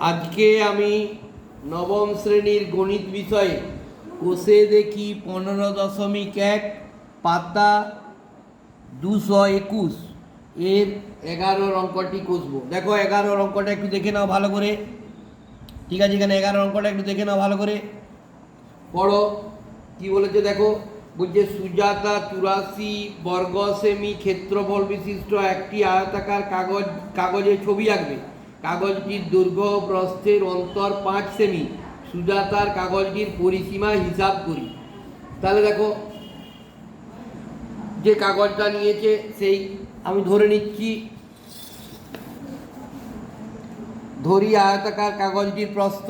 আজকে আমি নবম শ্রেণির গণিত বিষয়ে কোষে দেখি পনেরো দশমিক এক, পাতা দুশো একুশ। এর এগারোর অঙ্কটি কষবো। দেখো এগারোর অঙ্কটা একটু দেখে নাও ভালো করে। ঠিক আছে এখানে এগারোর অঙ্কটা একটু দেখে নাও ভালো করে। পড়ো। কি বলেছে দেখো? বলছে, সুজাতা চুরাশি বর্গ সেমি ক্ষেত্রফল বিশিষ্ট একটি আয়তাকার কাগজ কাগজে ছবি আঁকবে। কাগজটির দৈর্ঘ্য প্রস্থের অন্তর পাঁচ সেমি। সুজাতার কাগজটির পরিসীমা হিসাব করি। তাহলে দেখো, যে কাগজটা নিয়েছে সেই আমি ধরে নিচ্ছি। ধরি আয়তাকার কাগজটির প্রস্থ।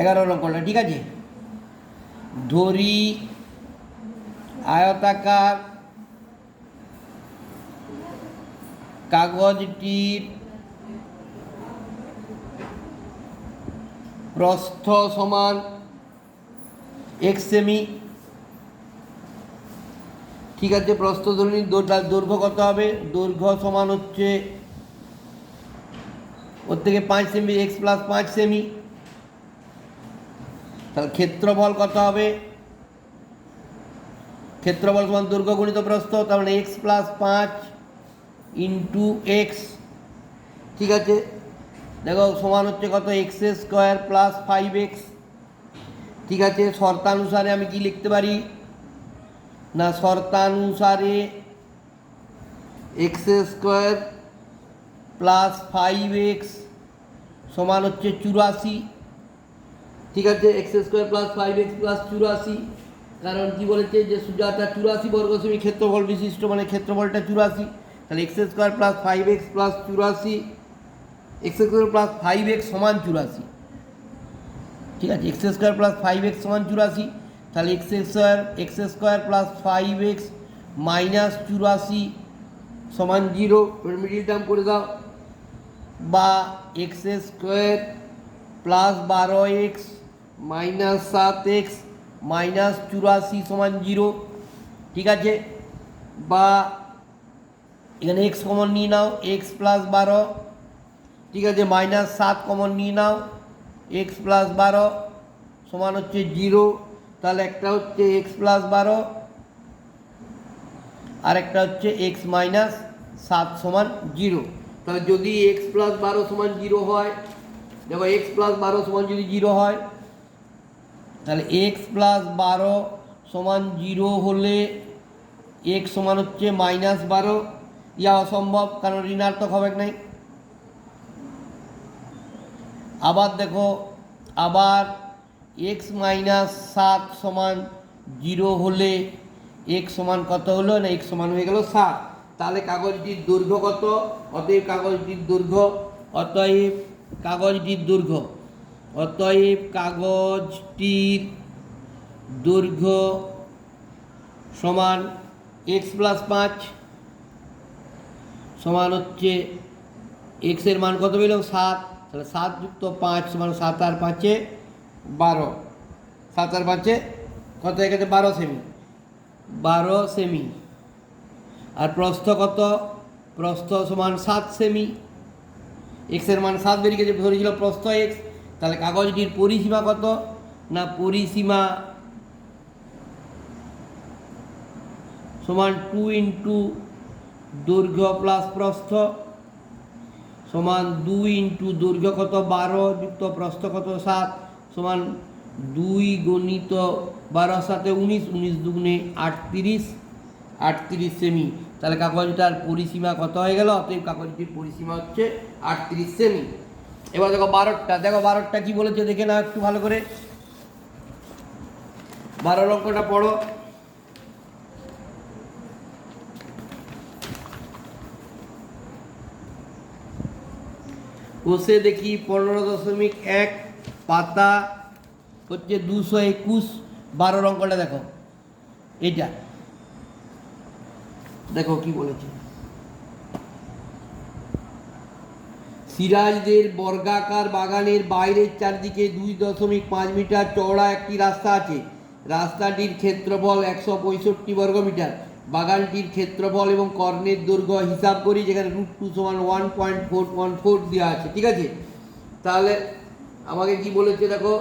এগারো নম্বরটা, ঠিক আছে? ধরি আয়তাকার কাগজটির প্রস্থ সমান এক সেমি ঠিক আছে, প্রস্থ ধরুন দৈর্ঘ্য কত হবে? দৈর্ঘ্য সমান হচ্ছে ওর থেকে পাঁচ সেমি এক্স প্লাস পাঁচ সেমি তাহলে ক্ষেত্রফল কত হবে? ক্ষেত্রফল সমান দৈর্ঘ্য গুণিত প্রস্থ, তার মানে এক্স প্লাস পাঁচ ইন্টু এক্স ঠিক আছে? দেখো, সমান হচ্ছে কত? X square plus five x ঠিক আছে? শর্তানুসারে আমি কি লিখতে পারি? না, শর্তানুসারে x square plus five x সমান হচ্ছে চুরাশি, ঠিক আছে? X square plus five x plus চুরাশি, কারণ কি বলেছে যে সুজাতা চুরাশি বর্গ সেমি ক্ষেত্রফল বিশিষ্ট মানে ক্ষেত্রফলটা চুরাশি। তাহলে x square plus five x plus চুরাশি x square plus five x সমান চুরাশি। ঠিক আছে x square plus five x সমান চুরাশি, তাহলে x square x square plus five x minus চুরাশি সমান জিরো মিডিল টার্ম করে দাও। বা এক্স স্কোয়ার প্লাস বারো এক্স মাইনাস সাত এক্স মাইনাস চুরাশি সমান জিরো ঠিক আছে? বা এখানে এক্স কমন নিয়ে নাও এক্স প্লাস বারো। ঠিক আছে মাইনাস সাত কমন নিয়ে নাও এক্স প্লাস বারো সমান হচ্ছে জিরো তাহলে একটা হচ্ছে এক্স প্লাস বারো আর একটা হচ্ছে এক্স মাইনাস সাত সমান জিরো তাহলে যদি এক্স প্লাস বারো সমান জিরো হয়, দেখো এক্স প্লাস বারো সমান যদি জিরো হয়, তাহলে এক্স প্লাস বারো সমান জিরো হলে এক্স সমান হচ্ছে মাইনাস বারো। ইয়া অসম্ভব কারণ ঋণাত্মক হবে নাই। আবার দেখো, আবার এক্স মাইনাস সাত সমান জিরো হলে এক্স সমান কত হলো না এক্স সমান হয়ে গেল সাত? তাহলে কাগজটির দৈর্ঘ্য কত? অতএব কাগজটির দৈর্ঘ্য, অতএব কাগজটির দৈর্ঘ্য, অতএব কাগজটির দৈর্ঘ্য সমান এক্স প্লাস পাঁচ সমান হচ্ছে এক্সের মান কত পেলাম? সাত। তাহলে সাত যুক্ত পাঁচ সমান সাত আর পাঁচে বারো। সাত আর পাঁচে কত গেছে? বারো সেমি। বারো সেমি। আর প্রস্থ কত? প্রস্থ সমান সাত সেমি। এক্সের মান সাত বেরিয়ে গেছে ধরেছিল প্রস্থ এক্স তাহলে কাগজটির পরিসীমা কত? না, পরিসীমা সমান টু ইন্টু দৈর্ঘ্য প্লাস প্রস্থ সমান দুই ইন্টু দৈর্ঘ্য কত বারো, যুক্ত প্রস্থ কত সাত, সমান দুই গণিত বারো সাথে উনিশ উনিশ দুগুণে আটত্রিশ আটত্রিশ সেমি তাহলে কাগজটার পরিসীমা কত হয়ে গেল? অতএব কাগজটির পরিসীমা হচ্ছে আটত্রিশ সেমি এবার দেখো বারোটা দেখো বারোটা কি বলেছে দেখে না একটু ভালো করে। বারো অঙ্কটা পড়ো। কোষে দেখি পনেরো দশমিক এক পাতা হচ্ছে দুশো একুশ বারো অঙ্কটা দেখো। এটা দেখো কি বলেছে। সিরাজদের বর্গাকার বাগানের বাইরের চারদিকে দুই দশমিক পাঁচ মিটার চওড়া একটি রাস্তা আছে। রাস্তাটির ক্ষেত্রফল একশো পঁয়ষট্টি বর্গ মিটার। বাগানটির ক্ষেত্রফল এবং কর্ণের দৈর্ঘ্য হিসাব করি, যেখানে রুট টু সমান one point four one four দেওয়া আছে, ঠিক আছে? তাহলে আমাকে কি বলেছে দেখো?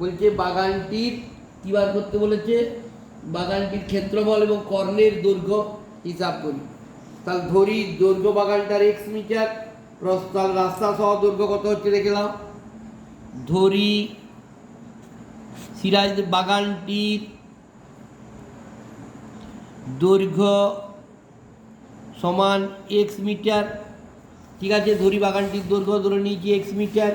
বলছে বাগানটির, কী বার করতে বলেছে? বাগানটির ক্ষেত্রফল এবং কর্ণের দৈর্ঘ্য হিসাব করি। তাহলে ধরি দৈর্ঘ্য বাগানটার এক্স মিটার প্রস্থ তাহলে রাস্তা সহ দৈর্ঘ্য কত হচ্ছে দেখলাম? ধরি সিরাজ বাগানটির দৈর্ঘ্য সমান এক্স মিটার। ঠিক আছে, ধরি বাগানটির দৈর্ঘ্য ধরে নিয়েছি এক্স মিটার।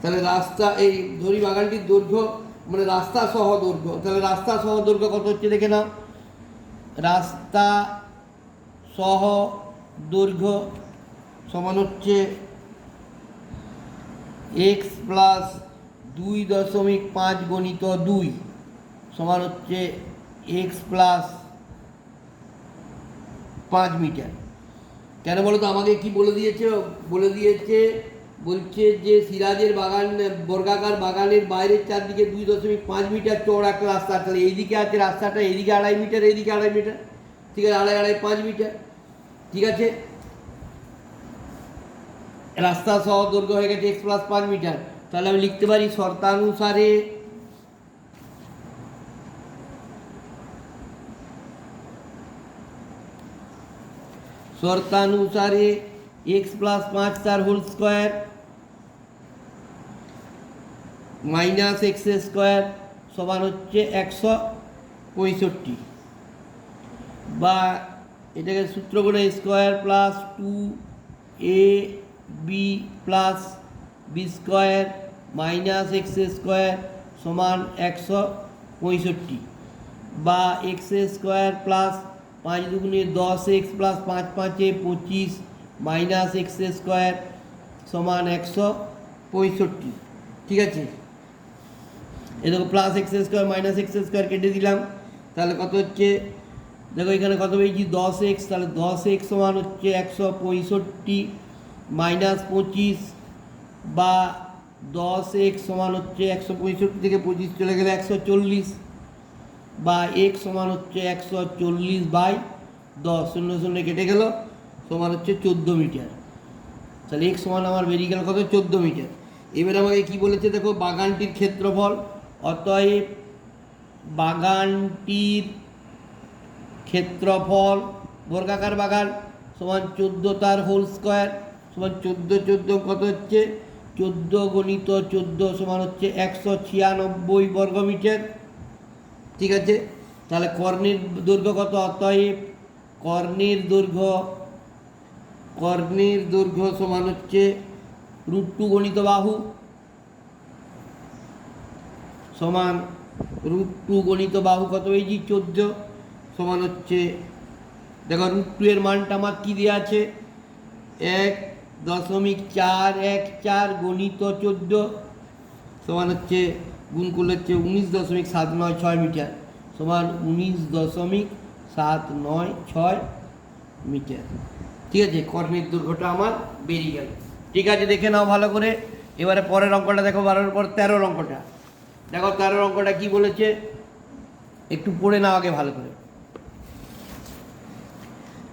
তাহলে রাস্তা, এই ধরি বাগানটির দৈর্ঘ্য মানে রাস্তা সহ দৈর্ঘ্য, তাহলে রাস্তা সহ দৈর্ঘ্য কত হচ্ছে দেখে নাও। রাস্তা সহ দৈর্ঘ্য সমান হচ্ছে এক্স প্লাস দুই দশমিক পাঁচ গণিত দুই, সমান হচ্ছে এক্স প্লাস পাঁচ মিটার। কেন বলো তো আমাকে কি বলে দিয়েছে? বলে দিয়েছে, বলছে যে সিরাজের বাগান, বর্গাকার বাগানের বাইরের চারদিকে দুই দশমিক পাঁচ মিটার চওড়া একটা রাস্তা তাহলে এইদিকে আছে রাস্তাটা, এইদিকে আড়াই মিটার, এইদিকে আড়াই মিটার। ঠিক আছে, আড়াই আড়াই, পাঁচ মিটার। ঠিক আছে? রাস্তা সহ দৈর্ঘ্য হয়ে গেছে এক্স প্লাস পাঁচ মিটার। তাহলে আমি লিখতে পারি শর্তানুসারে শর্তানুসারে এক্স প্লাস পাঁচ তার whole square minus x square সমান হচ্ছে একশো পঁয়ষট্টি। বা এটাকে সূত্র করে square plus two A B plus B square minus x square সমান একশো পঁয়ষট্টি। বা এক্স স্কোয়ার প্লাস পাঁচ দুগুণে দশ এক্স প্লাস পাঁচ পাঁচে পঁচিশ মাইনাস এক্স স্কোয়ার সমান একশো পঁয়ষট্টি। ঠিক আছে? এ দেখো plus x square minus x square কেটে দিলাম। তাহলে কত হচ্ছে? দেখো এখানে কত পেয়েছি? দশ এক্স। তাহলে দশ এক্স সমান হচ্ছে একশো পঁয়ষট্টি মাইনাস পঁচিশ বা দশ এক্স সমান হচ্ছে একশো পঁয়ষট্টি থেকে পঁচিশ চলে গেলে একশো চল্লিশ। বা এক্স সমান হচ্ছে একশো চল্লিশ বাই দশ, শূন্য শূন্য কেটে গেল, সমান হচ্ছে চোদ্দ মিটার। তাহলে এক্স সমান আমার বেরিয়ে গেল কত? চোদ্দ মিটার। এবার আমাকে কি বলেছে দেখো? বাগানটির ক্ষেত্রফল। অতএব বাগানটির ক্ষেত্রফল, বর্গাকার বাগান, সমান চোদ্দ তার হোল স্কোয়ার সমান চোদ্দ চোদ্দ কত হচ্ছে? চোদ্দ গণিত চোদ্দ সমান হচ্ছে একশো ছিয়ানব্বই বর্গমিটার ঠিক আছে? তাহলে কর্ণীর দৈর্ঘ্য কত? অতএব কর্ণীর দৈর্ঘ্য কর্ণের দৈর্ঘ্য সমান হচ্ছে রুট টু গণিত বাহু সমান রুট টু গণিত বাহু কত পেয়েছি? চোদ্দ। সমান হচ্ছে, দেখো রুট টু এর মানটা আমার কী দেওয়া আছে? এক দশমিক চার এক চার গণিত চোদ্দ সমান হচ্ছে গুণ করলে হচ্ছে উনিশ দশমিক সাত নয় ছয় মিটার সমান উনিশ দশমিক সাত নয় ছয় মিটার। ঠিক আছে, কর্ণের দুর্ঘটা আমার বেরিয়ে গেল। ঠিক আছে, দেখে নাও ভালো করে। এবারে পরের অঙ্কটা দেখো, বারোর পর তেরোর অঙ্কটা। দেখো, তেরোর অঙ্কটা কি বলেছে? একটু পড়ে নাও আগে ভালো করে।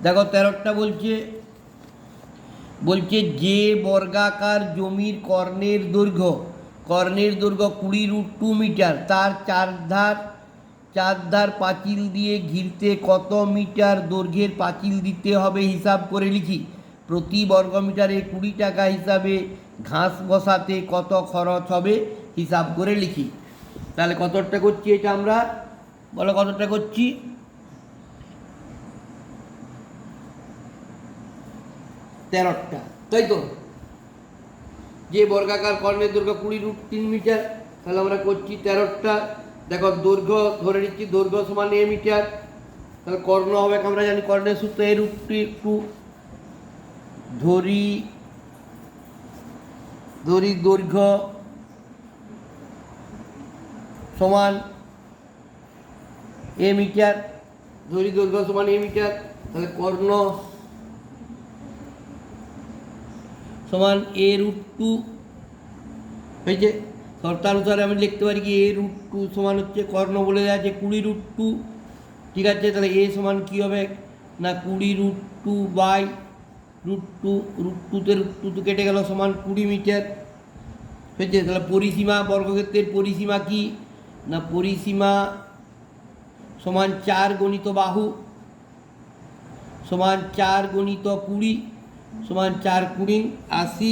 দেখো তেরোটা বলছে বলছে যে বর্গাকার জমির কর্ণের দৈর্ঘ্য কর্ণের দৈর্ঘ্য কুড়ি রুট টু মিটার তার চারধার চারধার পাঁচিল দিয়ে ঘিরতে কত মিটার দৈর্ঘ্যের পাঁচিল দিতে হবে হিসাব করে লিখি। প্রতি বর্গমিটারে কুড়ি টাকা হিসাবে ঘাস বসাতে কত খরচ হবে হিসাব করে লিখি। তাহলে কতটা করছি এটা আমরা? বলো কতটা করছি? তেরোটা। তাই তো? যে বর্গাকার কর্ণের দৈর্ঘ্য কুড়ি রুট তিন মিটার, তাহলে আমরা করছি তেরোটা। দেখো দৈর্ঘ্য ধরে নিচ্ছি, দৈর্ঘ্য সমান এ মিটার। তাহলে কর্ণ হবে, আমরা জানি কর্ণের সূত্র এ রুট টু ধরি ধরি দৈর্ঘ্য সমান এ মিটার, ধরি দৈর্ঘ্য সমান এ মিটার। তাহলে কর্ণ সমান এ রুট টু হয়েছে। শর্তানুসারে আমি লিখতে পারি কি এ রুট টু সমান হচ্ছে কর্ণ বলে দেওয়া আছে, কুড়ি রুট টু ঠিক আছে, তাহলে এ সমান কী হবে? না, কুড়ি root two by root two root টুতে রুট টু কেটে গেল সমান কুড়ি মিটার। হয়েছে, তাহলে পরিসীমা, বর্গক্ষেত্রের পরিসীমা কি? না, পরিসীমা সমান চার গণিত বাহু, সমান চার গণিত কুড়ি। সমান চার কুড়ি আশি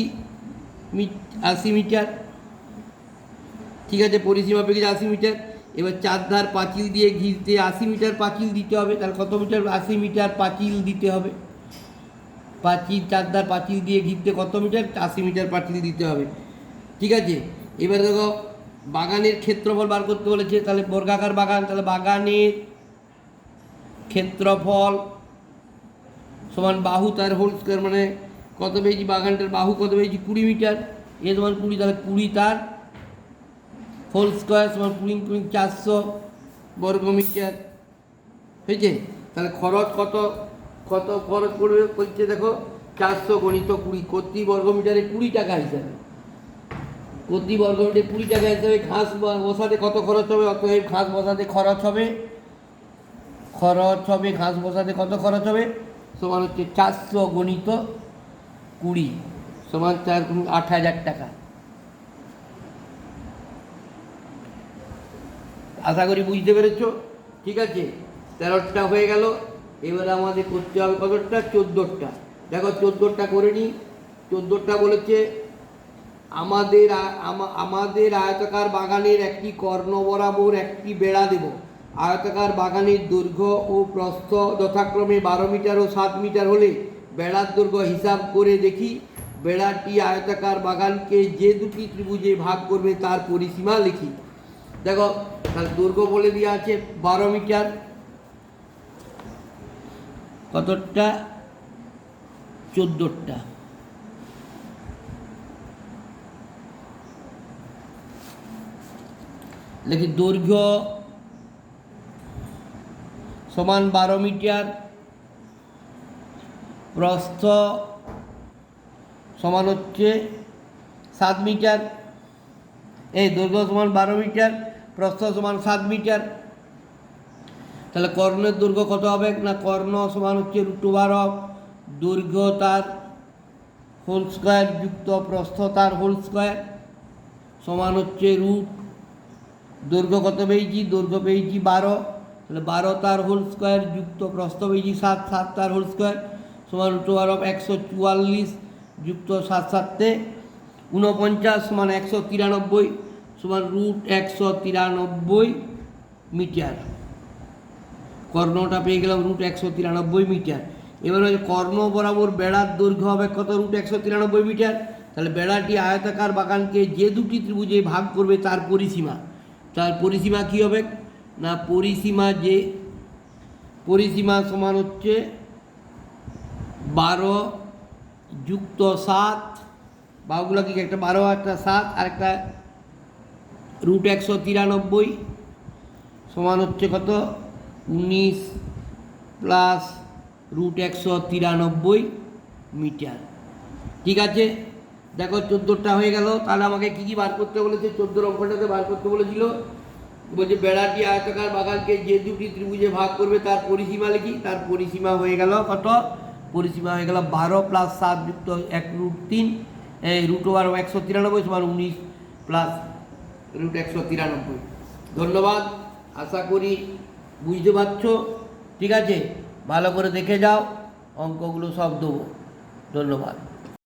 আশি মিটার। ঠিক আছে, পরিসীমা পেয়ে গেছে আশি মিটার। এবার চারধার পাঁচিল দিয়ে ঘিরতে আশি মিটার পাঁচিল দিতে হবে। তাহলে কত মিটার? আশি মিটার পাঁচিল দিতে হবে। পাঁচিল চারধার পাঁচিল দিয়ে ঘিরতে কত মিটার? আশি মিটার পাঁচিল দিতে হবে। ঠিক আছে, এবার দেখো, বাগানের ক্ষেত্রফল বার করতে বলেছে। তাহলে বর্গাকার বাগান, তাহলে বাগানের ক্ষেত্রফল সমান বাহু তার হোল স্কোয়ার মানে কত পেয়েছি? বাগানটার বাহু কত পেয়েছি? কুড়ি মিটার। এ সমান কুড়ি, তাহলে কুড়ি তার হোল স্কোয়ার সমান কুড়ি কুড়ি চারশো বর্গ মিটার। হয়েছে? তাহলে খরচ কত? কত খরচ পড়বে বলছে দেখো, চারশো গণিত কুড়ি। প্রতি বর্গ মিটারে কুড়ি টাকা হিসাবে। প্রতি বর্গ মিটারে কুড়ি টাকা হিসাবে ঘাস বসাতে কত খরচ হবে? অতএব ঘাস বসাতে খরচ হবে। খরচ হবে, ঘাস বসাতে কত খরচ হবে? সমান হচ্ছে চারশো গণিত কুড়ি, সমান চার গুণ আট হাজার টাকা। আশা করি বুঝতে পেরেছ? ঠিক আছে? তেরোটা হয়ে গেল। এবারে আমাদের করতে হবে কতটা? চোদ্দোটা। দেখো, চোদ্দোটা করে নিই। চোদ্দোটা বলেছে, আমাদের আমাদের আয়তাকার বাগানের একটি কর্ণ বরাবর একটি বেড়া দেব। আয়তাকার বাগানের দৈর্ঘ্য ও প্রস্থ যথাক্রমে বারো মিটার ও সাত মিটার হলে বেড়ার দৈর্ঘ্য হিসাব করে দেখি বেড়াটি আয়তাকার বাগানকে যে দুটি ত্রিভুজে ভাগ করবে তার পরিসীমা লিখি। দেখো, তাহলে দৈর্ঘ্য বলে দেওয়া আছে বারো মিটার। কতটা? চোদ্দোটা। লিখি দৈর্ঘ্য সমান বারো মিটার, প্রস্থ সমান হচ্ছে সাত মিটার, এই দৈর্ঘ্য সমান বারো মিটার, প্রস্থ সমান সাত মিটার। তাহলে কর্ণের দৈর্ঘ্য কত হবে? না, কর্ণ সমান হচ্ছে রুট বারো। দৈর্ঘ্য তার হোল স্কোয়ার যুক্ত প্রস্থ তার হোল স্কোয়ার সমান হচ্ছে রুট। দৈর্ঘ্য কত পেয়েছি? দৈর্ঘ্য পেয়েছি বারো। তাহলে বারো তার হোল স্কোয়ার যুক্ত পেয়েছি সাত সাত তার হোল স্কোয়ার সমান রুট বারো একশো চুয়াল্লিশ যুক্ত সাত, সাতে ঊনপঞ্চাশ সমান একশো তিরানব্বই সমান রুট একশো তিরানব্বই মিটার। কর্ণটা পেয়ে গেলাম রুট একশো তিরানব্বই মিটার। এবার হচ্ছে কর্ণ বরাবর বেড়ার দৈর্ঘ্য হবে কত রুট একশো তিরানব্বই মিটার? তাহলে বেড়াটি আয়তাকার বাগানকে যে দুটি ত্রিভুজে ভাগ করবে তার পরিসীমা। তার পরিসীমা কী হবে? না পরিসীমা যে, পরিসীমা সমান হচ্ছে বারো যুক্ত সাত, বাহুগুলো কি একটা বারো একটা সাত আর একটা রুট একশো তিরানব্বই, সমান হচ্ছে কত? উনিশ প্লাস রুট একশো তিরানব্বই মিটার। ঠিক আছে? দেখো চোদ্দোটা হয়ে গেল, তাহলে আমাকে কী কী বার করতে বলেছে? চোদ্দোর অঙ্কটাতে বার করতে বলেছিল বলছে বেড়াটি আয়তাকার বাগানকে যে দুটি ত্রিভুজে ভাগ করবে, তার পরিসীমা লিখি? তার পরিসীমা হয়ে গেল কত? পরিসীমা হয়ে গেল বারো প্লাস সাত যুক্ত এক রুট তিন, এই রুট ওভার একশো তিরানব্বই সমান উনিশ প্লাস রুট একশো তিরানব্বই। ধন্যবাদ, আশা করি বুঝতে পারছ। ঠিক আছে, ভালো করে দেখে যাও, অঙ্কগুলো সব দেবো। ধন্যবাদ।